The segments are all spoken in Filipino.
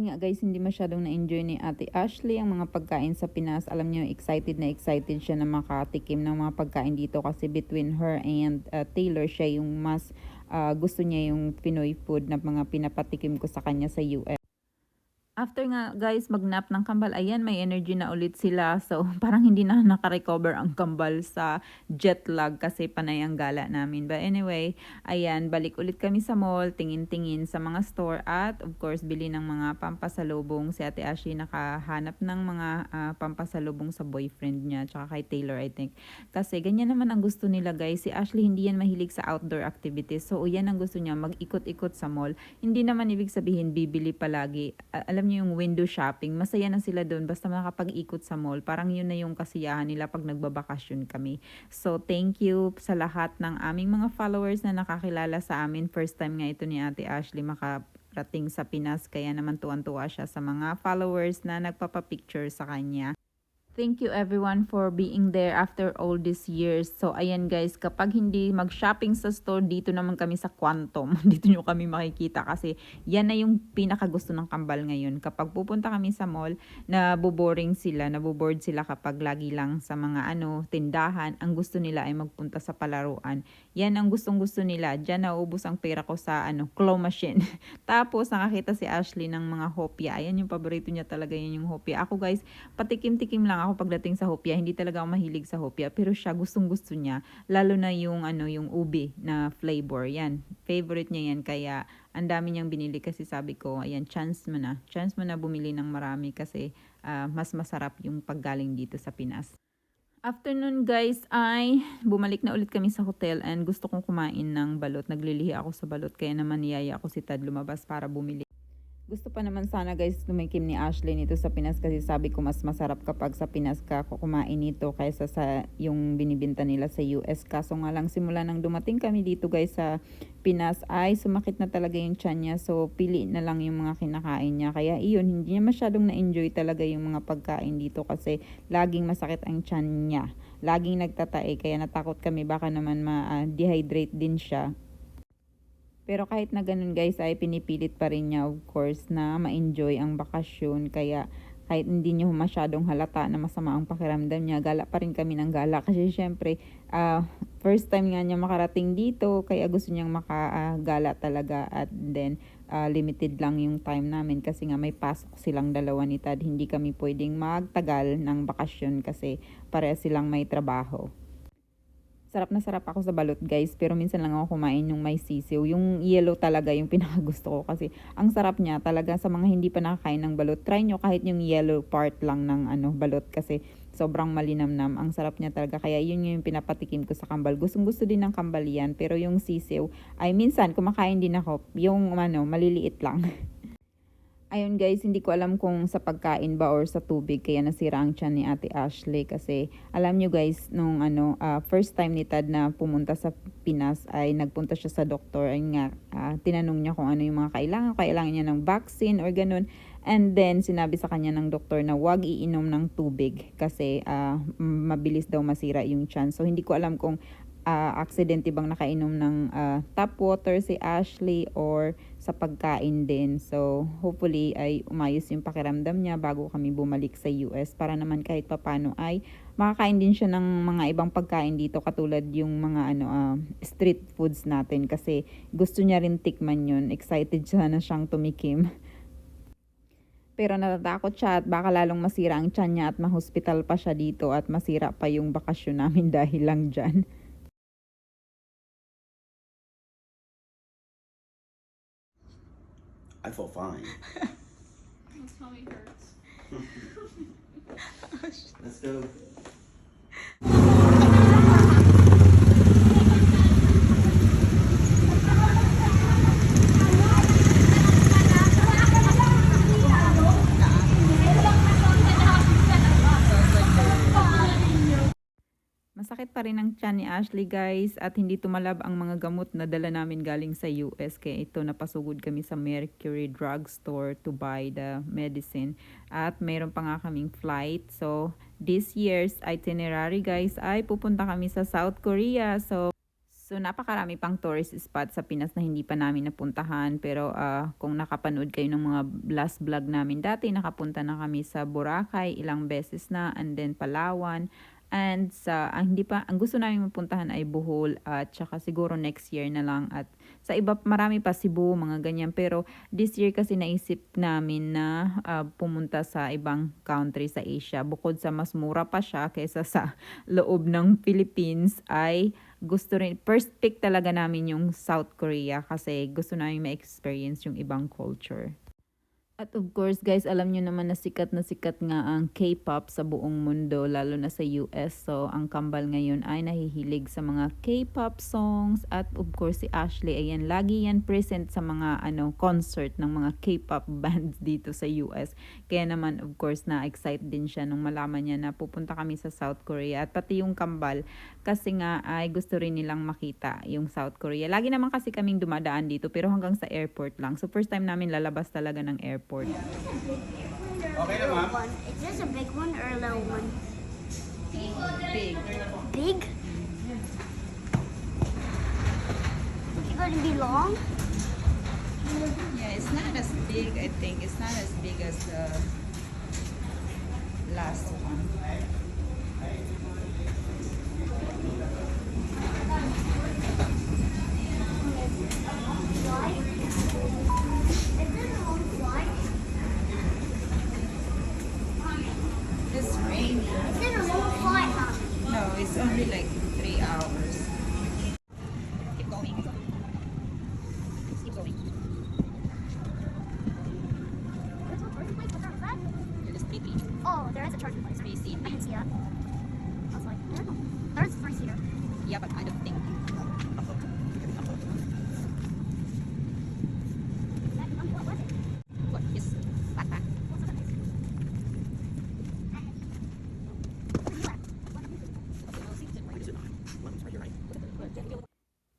Ayan nga guys, hindi masyadong na-enjoy ni Ate Ashley ang mga pagkain sa Pinas. Alam niyo, excited na excited siya na makatikim ng mga pagkain dito kasi between her and uh, Taylor, siya yung mas uh, gusto niya yung Pinoy food na mga pinapatikim ko sa kanya sa US. After nga guys magnap ng kambal, ayan may energy na ulit sila. So parang hindi na nakarecover ang kambal sa jet lag kasi panay ang gala namin. But anyway, ayan balik ulit kami sa mall, tingin-tingin sa mga store at of course bili ng mga pampasalubong. Si Ate Ashley nakahanap ng mga ah, pampasalubong sa boyfriend niya tsaka kay Taylor I think. Kasi ganyan naman ang gusto nila guys. Si Ashley hindi yan mahilig sa outdoor activities. So yan ang gusto niya mag-ikot-ikot sa mall. Hindi naman ibig sabihin bibili palagi. A- alam niyo yung window shopping, masaya na sila doon basta makapag-ikot sa mall. Parang yun na yung kasiyahan nila pag nagbabakasyon kami. So thank you sa lahat ng aming mga followers na nakakilala sa amin. First time nga ito ni Ate Ashley makarating sa Pinas kaya naman tuwan-tuwa siya sa mga followers na nagpapapicture sa kanya. Thank you everyone for being there after all these years. So ayan guys, kapag hindi mag-shopping sa store, dito naman kami sa Quantum. dito nyo kami makikita kasi yan na yung pinakagusto ng kambal ngayon. Kapag pupunta kami sa mall, naboboring sila, naboboard sila kapag lagi lang sa mga ano, tindahan. Ang gusto nila ay magpunta sa palaruan. Yan ang gustong gusto nila. Diyan naubos ang pera ko sa ano, claw machine. Tapos nakakita si Ashley ng mga hopya. Ayan yung paborito niya talaga yun yung hopya. Ako guys, patikim-tikim lang ako pagdating sa hopya. Hindi talaga ako mahilig sa hopya, pero siya gustong gusto niya. Lalo na yung ano, yung ube na flavor. Yan, favorite niya yan kaya ang dami niyang binili kasi sabi ko, ayan, chance mo na. Chance mo na bumili ng marami kasi ah, mas masarap yung paggaling dito sa Pinas. Afternoon guys ay bumalik na ulit kami sa hotel and gusto kong kumain ng balot. Naglilihi ako sa balot kaya naman niyaya ako si Tad lumabas para bumili. Gusto pa naman sana guys tumikim ni Ashley nito sa Pinas kasi sabi ko mas masarap kapag sa Pinas ka kumain nito kaysa sa yung binibinta nila sa US. Kaso nga lang simula nang dumating kami dito guys sa Pinas ay sumakit na talaga yung tiyan niya. So pili na lang yung mga kinakain niya. Kaya iyon hindi niya masyadong na-enjoy talaga yung mga pagkain dito kasi laging masakit ang tiyan niya. Laging nagtatae kaya natakot kami baka naman ma-dehydrate din siya. Pero kahit na ganun guys ay pinipilit pa rin niya of course na ma-enjoy ang bakasyon kaya kahit hindi niyo masyadong halata na masama ang pakiramdam niya, gala pa rin kami ng gala kasi syempre ah, first time nga niya makarating dito kaya gusto niyang makagala talaga at then ah, limited lang yung time namin kasi nga may pasok silang dalawa ni Tad. Hindi kami pwedeng magtagal ng bakasyon kasi pareha silang may trabaho. Sarap na sarap ako sa balot guys, pero minsan lang ako kumain yung may sisiw. Yung yellow talaga yung pinakagusto ko kasi ang sarap niya talaga sa mga hindi pa nakakain ng balot. Try nyo kahit yung yellow part lang ng ano balot kasi sobrang malinamnam. Ang sarap niya talaga kaya yun yung pinapatikim ko sa kambal. Gustong gusto din ng kambal yan, pero yung sisiw ay minsan kumakain din ako. Yung ano, maliliit lang. Ayun guys, hindi ko alam kung sa pagkain ba or sa tubig kaya nasira ang tiyan ni Ate Ashley kasi alam nyo guys, nung ano, ah, first time ni Tad na pumunta sa Pinas ay nagpunta siya sa doktor. Ayun nga, ah, tinanong niya kung ano yung mga kailangan. Kailangan niya ng vaccine or ganun. And then, sinabi sa kanya ng doktor na huwag iinom ng tubig kasi m- mabilis daw masira yung tiyan. So, hindi ko alam kung ah, aksidente bang nakainom ng ah, tap water si Ashley or sa pagkain din. So, hopefully ay umayos yung pakiramdam niya bago kami bumalik sa US para naman kahit papano ay makakain din siya ng mga ibang pagkain dito katulad yung mga ano ah, street foods natin kasi gusto niya rin tikman yun. Excited siya na siyang tumikim. Pero natatakot siya at baka lalong masira ang tiyan niya at mahospital pa siya dito at masira pa yung bakasyon namin dahil lang dyan. I feel fine. My tummy hurts. Let's go. Tiyan ni Ashley guys at hindi tumalab ang mga gamot na dala namin galing sa US kaya ito napasugod kami sa Mercury Drugstore to buy the medicine. At mayroon pa nga kaming flight. So this year's itinerary guys ay pupunta kami sa South Korea. So So napakarami pang tourist spot sa Pinas na hindi pa namin napuntahan. Pero ah, kung nakapanood kayo ng mga last vlog namin dati nakapunta na kami sa Boracay ilang beses na and then Palawan and sa ang hindi pa ang gusto namin mapuntahan ay Bohol at saka siguro next year na lang. At sa iba marami pa Cebu mga ganyan. Pero this year kasi naisip namin na ah, pumunta sa ibang country sa Asia. Bukod sa mas mura pa siya kaysa sa loob ng Philippines ay gusto rin, first pick talaga namin yung South Korea kasi gusto namin ma-experience yung ibang culture. At of course guys, alam nyo naman na sikat na sikat nga ang K-pop sa buong mundo, lalo na sa US. So, ang kambal ngayon ay nahihilig sa mga K-pop songs. At of course, si Ashley, ayan, lagi yan present sa mga ano concert ng mga K-pop bands dito sa US. Kaya naman, of course, na-excite din siya nung malaman niya na pupunta kami sa South Korea. At pati yung kambal, kasi nga ay gusto rin nilang makita yung South Korea. Lagi naman kasi kaming dumadaan dito, pero hanggang sa airport lang. So, first time namin lalabas talaga ng airport. Okay na, ma'am. one. Is this a big one or a little one? Big. Big? Is it going to be long? Yeah, it's not as big, I think. It's not as big as the last one.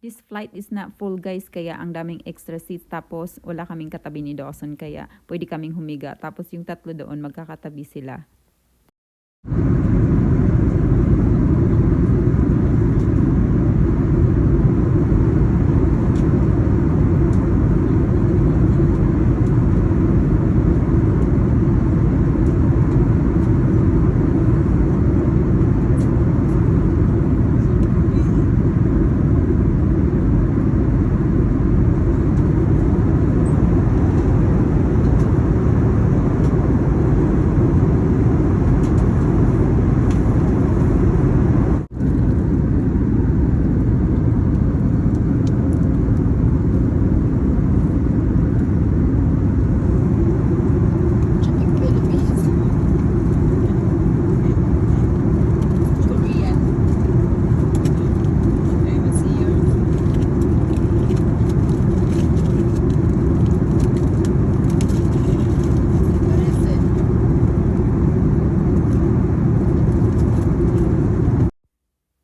This flight is not full guys, kaya ang daming extra seats. Tapos wala kaming katabi ni Dawson, kaya pwede kaming humiga. Tapos yung tatlo doon, magkakatabi sila. Korean. I will see you. What is it?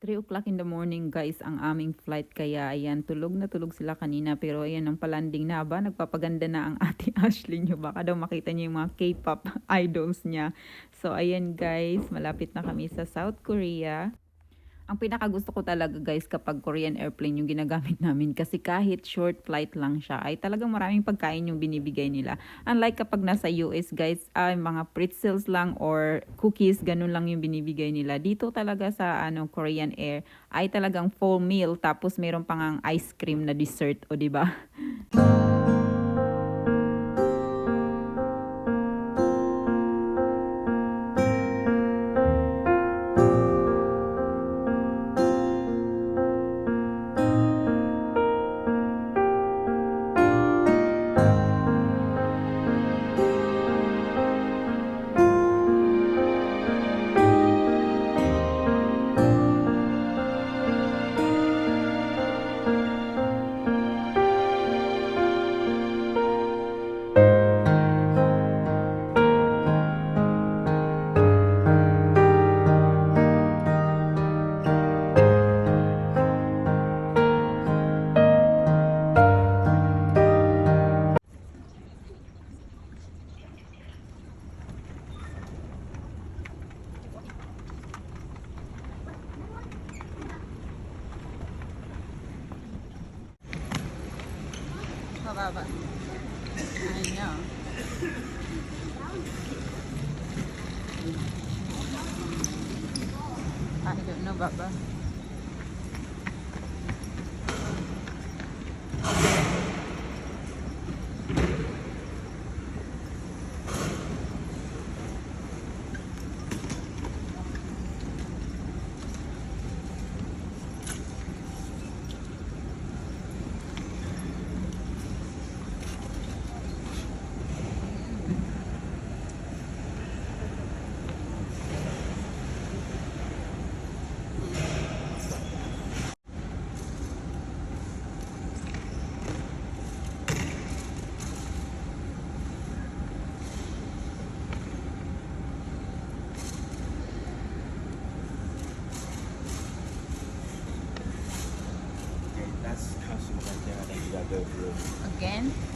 Three o'clock in the morning guys ang aming flight. Kaya ayan tulog na tulog sila kanina. Pero ayan ang palanding na ba? Nagpapaganda na ang ate Ashley nyo baka daw makita niyo yung mga K-pop idols niya. So ayan guys malapit na kami sa South Korea ang pinaka gusto ko talaga guys kapag Korean airplane yung ginagamit namin kasi kahit short flight lang siya ay talagang maraming pagkain yung binibigay nila. Unlike kapag nasa US guys ay mga pretzels lang or cookies ganun lang yung binibigay nila. Dito talaga sa ano Korean Air ay talagang full meal tapos meron pang ang ice cream na dessert o di ba?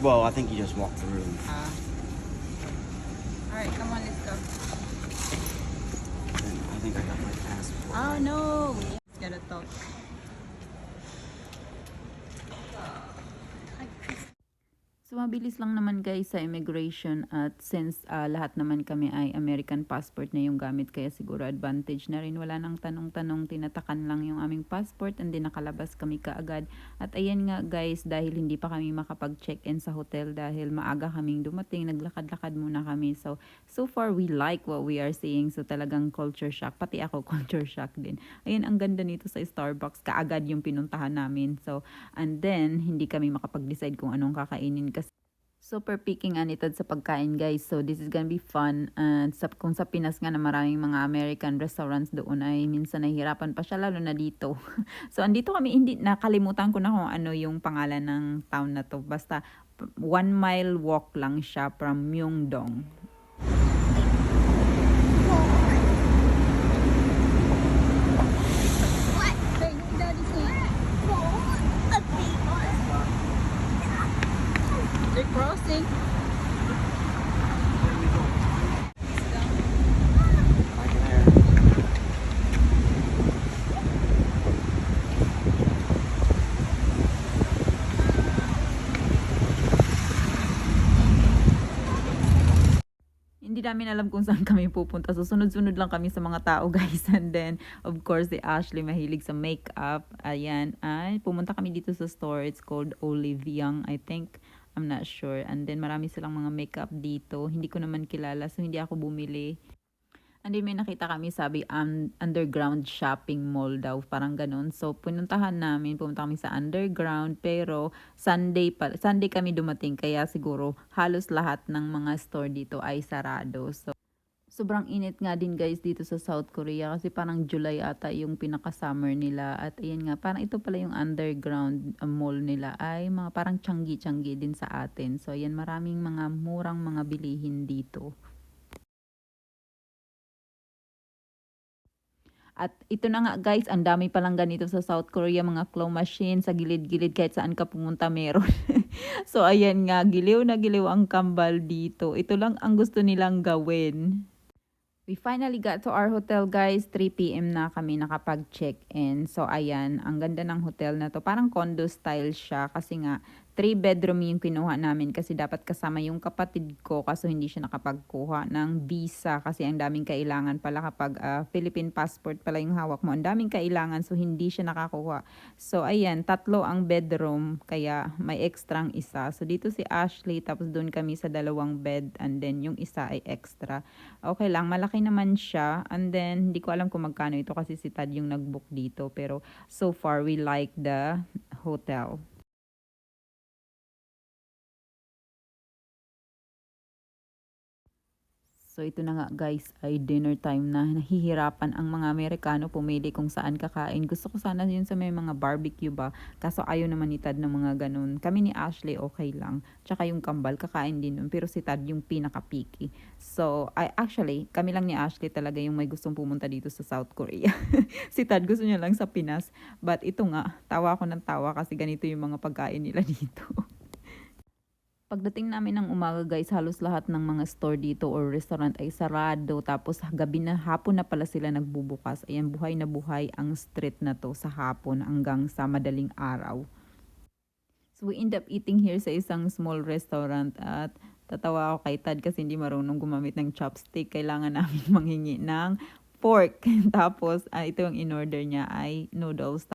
Well, I think you just walk through. Ah. Alright, come on, let's go. I think I got my passport. Oh no! Mabilis lang naman guys sa immigration at since ah, lahat naman kami ay American passport na yung gamit kaya siguro advantage na rin. Wala nang tanong-tanong, tinatakan lang yung aming passport and then nakalabas kami kaagad. At ayan nga guys, dahil hindi pa kami makapag-check-in sa hotel dahil maaga kaming dumating, naglakad-lakad muna kami. So, so far we like what we are seeing. So, talagang culture shock. Pati ako culture shock din. Ayan, ang ganda nito sa Starbucks. Kaagad yung pinuntahan namin. So, and then, hindi kami makapag-decide kung anong kakainin kasi super picking anitad sa pagkain guys. So this is gonna be fun. And sa, kung sa Pinas nga na maraming mga American restaurants doon ay minsan nahihirapan pa siya lalo na dito. so andito kami, hindi nakalimutan ko na kung ano yung pangalan ng town na to. Basta one mile walk lang siya from Myeongdong. What? Hey, Daddy, please. A big one. There. Hindi namin alam kung saan kami pupunta. So, sunod-sunod lang kami sa mga tao, guys. And then, of course, si Ashley mahilig sa makeup. Ayan. Ay, pumunta kami dito sa store. It's called Olive Young, I think. I'm not sure. And then, marami silang mga makeup dito. Hindi ko naman kilala. So, hindi ako bumili. And then, may nakita kami, sabi, um, underground shopping mall daw. Parang ganun. So, pununtahan namin. Pumunta kami sa underground. Pero, Sunday, pa, Sunday kami dumating. Kaya siguro, halos lahat ng mga store dito ay sarado. So, sobrang init nga din guys dito sa South Korea. Kasi parang July ata yung pinaka-summer nila. At ayan nga, parang ito pala yung underground uh, mall nila. Ay, mga parang tiyanggi-tiyanggi din sa atin. So, ayan, maraming mga murang mga bilihin dito. At ito na nga guys, ang dami palang ganito sa South Korea, mga claw machine sa gilid-gilid kahit saan ka pumunta meron. so ayan nga, giliw na giliw ang kambal dito. Ito lang ang gusto nilang gawin. We finally got to our hotel guys. 3 p.m. na kami nakapag-check-in. So ayan, ang ganda ng hotel na to. Parang condo style siya kasi nga 3 bedroom yung kinuha namin kasi dapat kasama yung kapatid ko kaso hindi siya nakapagkuha ng visa kasi ang daming kailangan pala kapag ah, Philippine passport pala yung hawak mo. Ang daming kailangan so hindi siya nakakuha. So ayan, tatlo ang bedroom kaya may extrang isa. So dito si Ashley tapos doon kami sa dalawang bed and then yung isa ay extra. Okay lang, malaki naman siya and then hindi ko alam kung magkano ito kasi si Tad yung nag-book dito pero so far we like the hotel. So ito na nga guys, ay dinner time na. Nahihirapan ang mga Amerikano pumili kung saan kakain. Gusto ko sana yun sa may mga barbecue ba. Kaso ayaw naman ni Tad ng mga ganun. Kami ni Ashley okay lang. Tsaka yung kambal kakain din nun. Pero si Tad yung pinaka-picky. So I, actually, kami lang ni Ashley talaga yung may gustong pumunta dito sa South Korea. si Tad gusto niya lang sa Pinas. But ito nga, tawa ko ng tawa kasi ganito yung mga pagkain nila dito. Pagdating namin ng umaga guys, halos lahat ng mga store dito or restaurant ay sarado. Tapos gabi na, hapon na pala sila nagbubukas. Ayan, buhay na buhay ang street na to sa hapon hanggang sa madaling araw. So we end up eating here sa isang small restaurant at Tatawa ako kay Tad kasi hindi marunong gumamit ng chopstick. Kailangan namin manghingi ng fork. Tapos, ah, ito yung in-order niya ay noodles.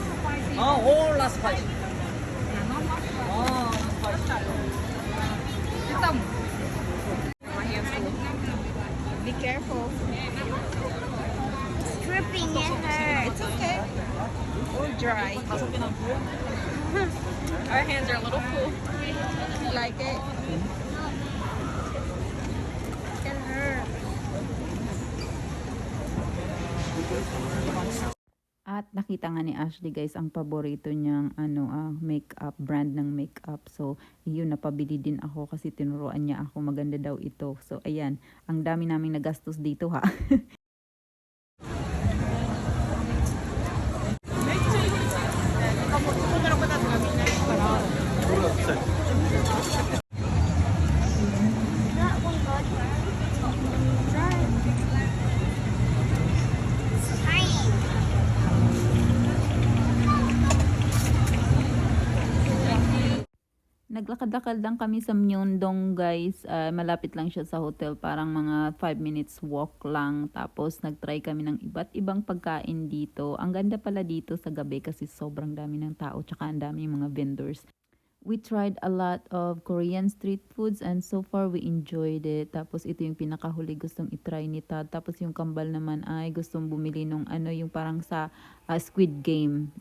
spicy. Oh, all not spicy. Yeah, not much. Oh, not spicy. It's um, dripping Be careful. Stripping it hurts. It's okay. All dry. Our hands are a little full. Like it. At nakita nga ni Ashley guys ang paborito niyang ano ah, makeup brand ng makeup. So, yun napabili din ako kasi tinuruan niya ako maganda daw ito. So, ayan, ang dami naming nagastos dito ha. Naglakad-lakad lang kami sa Myeongdong guys. Ah, malapit lang siya sa hotel. Parang mga 5 minutes walk lang. Tapos nagtry kami ng iba't ibang pagkain dito. Ang ganda pala dito sa gabi kasi sobrang dami ng tao. Tsaka ang dami mga vendors. We tried a lot of Korean street foods and so far we enjoyed it. Tapos ito yung pinakahuli gustong itry ni Tad. Tapos yung kambal naman ay gustong bumili nung ano yung parang sa ah, Squid Game.